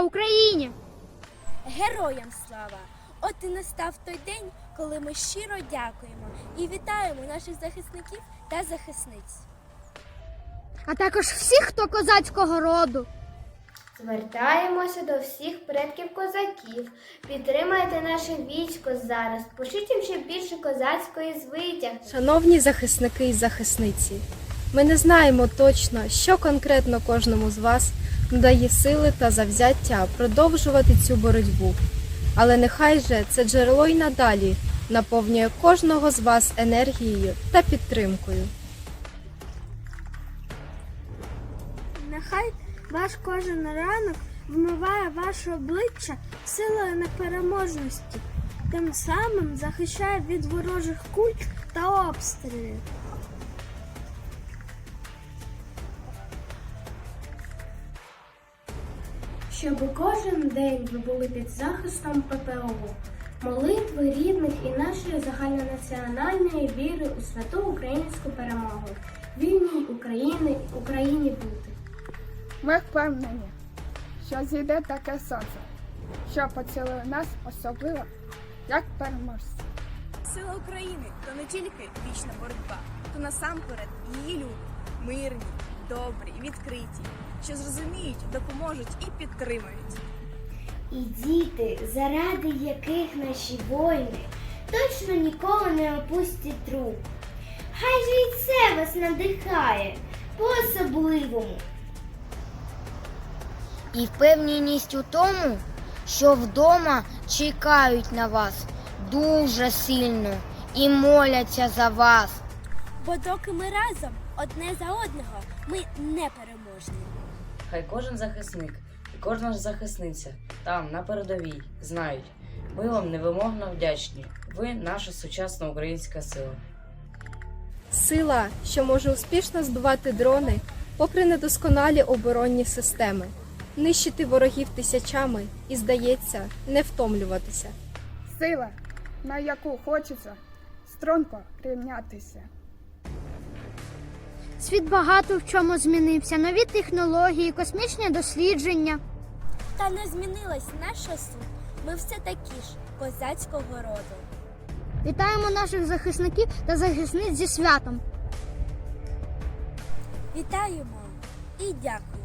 Слава Україні! Героям слава! От і настав той день, коли ми щиро дякуємо і вітаємо наших захисників та захисниць. А також всіх, хто козацького роду. Звертаємося до всіх предків козаків. Підтримайте наше військо зараз. Пишіть їм ще більше козацької звитяги. Шановні захисники і захисниці, ми не знаємо точно, що конкретно кожному з вас надає сили та завзяття продовжувати цю боротьбу. Але нехай же це джерело й надалі наповнює кожного з вас енергією та підтримкою. Нехай ваш кожен ранок вмиває ваше обличчя силою непереможності, тим самим захищає від ворожих куль та обстрілів. Щоб кожен день ви були під захистом ППО, молитви рідних і нашої загальнонаціональної віри у святу українську перемогу. Вільній України Україні бути. Ми впевнені, що зійде таке сонце, що поцілує нас особливо, як переможці. Сила України то не тільки вічна боротьба, то насамперед її люди мирні, добрі, відкриті, що зрозуміють, допоможуть і підтримають. І діти, заради яких наші воїни точно ніколи не опустять рук. Хай же і це вас надихає по-особливому. і впевненість у тому, що вдома чекають на вас дуже сильно і моляться за вас. Бо доки ми разом одне за одного, ми непереможні. Хай кожен захисник і кожна захисниця там, на передовій, знають. Ми вам невимовно вдячні. Ви наша сучасна українська сила. Сила, що може успішно збивати дрони, попри недосконалі оборонні системи, нищити ворогів тисячами і, здається, не втомлюватися. Сила, на яку хочеться струнко рівнятися. Світ багато в чому змінився. Нові технології, космічні дослідження. Та не змінилась наша суть. Ми все такі ж козацького роду. Вітаємо наших захисників та захисниць зі святом. Вітаємо і дякуємо.